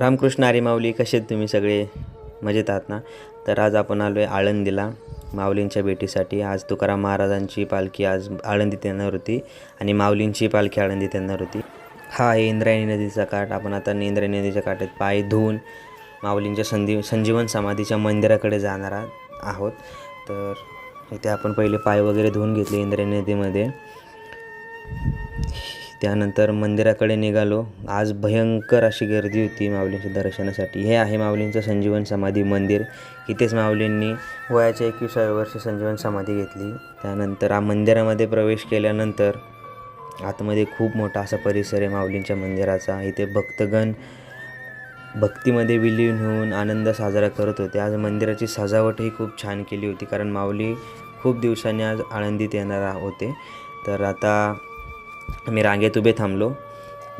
रामकृष्ण आरे माऊली कसे आहेत तुम्ही सगळे? मजेत आहात ना? तर आज आपण आलो आहे आळंदीला माऊलींच्या भेटीसाठी. आज तुकाराम महाराजांची पालखी आज आळंदीत येणार होती आणि माऊलींची पालखी आळंदीत येणार होती. हा आहे इंद्रायणी नदीचा काठ. आपण आता इंद्रायणी नदीच्या काठात पाय धुवून माऊलींच्या संधी संजीवन समाधीच्या मंदिराकडे जाणार आहोत. तर इथे आपण पहिले पाय वगैरे धुवून घेतले इंद्रायणी नदीमध्ये. त्यानंतर मंदिराकडे निघालो. आज भयंकर अशी गर्दी होती माऊलींच्या दर्शनासाठी. हे आहे माऊलींचं संजीवन समाधी मंदिर. इथेच माऊलींनी वयाच्या एकविसाव्या वर्षी संजीवन समाधी घेतली. त्यानंतर आ मंदिरामध्ये प्रवेश केल्यानंतर आतमध्ये खूप मोठा असा परिसर आहे माऊलींच्या मंदिराचा. इथे भक्तगण भक्तीमध्ये विलीन होऊन आनंद साजरा करत होते. आज मंदिराची सजावटही खूप छान केली होती कारण माऊली खूप दिवसांनी आज आळंदीत येणार होते. तर आता आम्ही रांगेत उभे थांबलो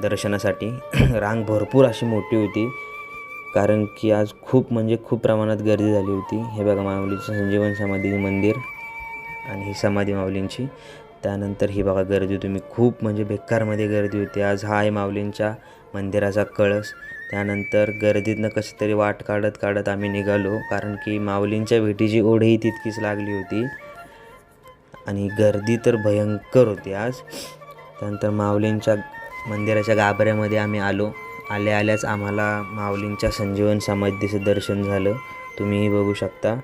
दर्शनासाठी. रांग भरपूर अशी मोठी होती कारण की आज खूप म्हणजे खूप प्रमाणात गर्दी झाली होती. हे बघा माऊलीचं संजीवन समाधी मंदिर आणि ही समाधी माऊलींची. त्यानंतर ही बघा गर्दी तुम्ही खूप म्हणजे बेकारमध्ये गर्दी होती. आज हा आहे माऊलींच्या मंदिराचा कळस. त्यानंतर गर्दीतनं कशी तरी वाट काढत काढत आम्ही निघालो कारण की माऊलींच्या भेटीची ओढही तितकीच लागली होती. आणि गर्दी तर भयंकर होती आज. त्यानंतर माऊलींच्या मंदिराच्या गाभाऱ्यामध्ये आम्ही आलो. आल्या आल्याच आम्हाला माऊलींच्या संजीवन समाधीचं दर्शन झालं. तुम्हीही बघू शकता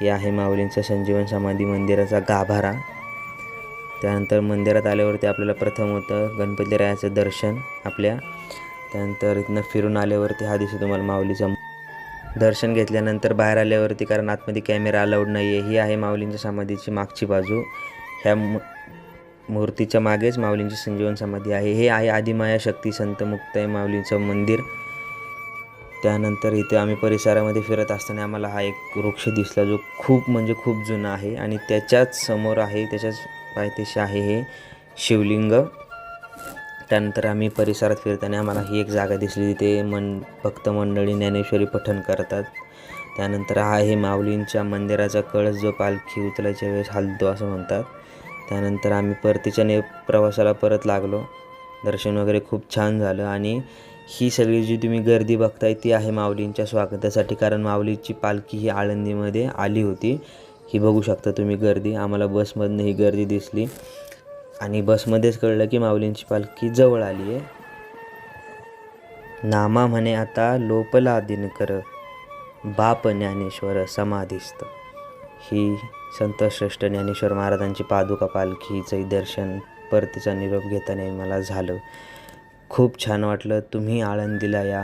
हे आहे माऊलींचा संजीवन समाधी मंदिराचा गाभारा. त्यानंतर मंदिरात आल्यावरती आपल्याला प्रथम होतं गणपतीरायाचं दर्शन आपल्या. त्यानंतर इथनं फिरून आल्यावरती हा दिसतो तुम्हाला माऊलीचं दर्शन घेतल्यानंतर बाहेर आल्यावरती कारण आतमध्ये कॅमेरा अलाउड नाही आहे ही आहे माऊलींच्या समाधीची मागची बाजू. ह्या मूर्तीच्या मागेच माऊलींची संजीवन समाधी आहे. हे आहे आदिमाया शक्ती संत मुक्ताई माऊलींचं मंदिर. त्यानंतर इथे आम्ही परिसरामध्ये फिरत असताना आम्हाला हा एक वृक्ष दिसला जो खूप म्हणजे खूप जुना आहे आणि त्याच्याच समोर आहे त्याच्याच पायथ्याशी आहे हे शिवलिंग. त्यानंतर आम्ही परिसरात फिरताना आम्हाला ही एक जागा दिसली तिथे मन भक्त मंडळी ज्ञानेश्वरी पठण करतात. त्यानंतर हा आहे माऊलींच्या मंदिराचा कळस जो पालखी उचलायच्या वेळेस हलतो असं म्हणतात. त्यानंतर आम्ही परतीच्या ने प्रवासाला परत लागलो. दर्शन वगैरे खूप छान झालं आणि ही सगळी जी तुम्ही गर्दी बघताय ती आहे माऊलींच्या स्वागतासाठी कारण माऊलीची पालखी ही आळंदीमध्ये आली होती. ही बघू शकता तुम्ही गर्दी. आम्हाला बसमधनं ही गर्दी दिसली. आणि बसमध्येच कळलं की माऊलींची पालखी जवळ आली आहे. नामा म्हणे आता लोपला दिनकर बाप ज्ञानेश्वर समाधिस्थ. ही संत श्रेष्ठ ज्ञानेश्वर महाराजांची पादुका पालखीचं दर्शन परतीचा निरोप घेताना मला झालं. खूप छान वाटलं. तुम्ही आळंदीला या.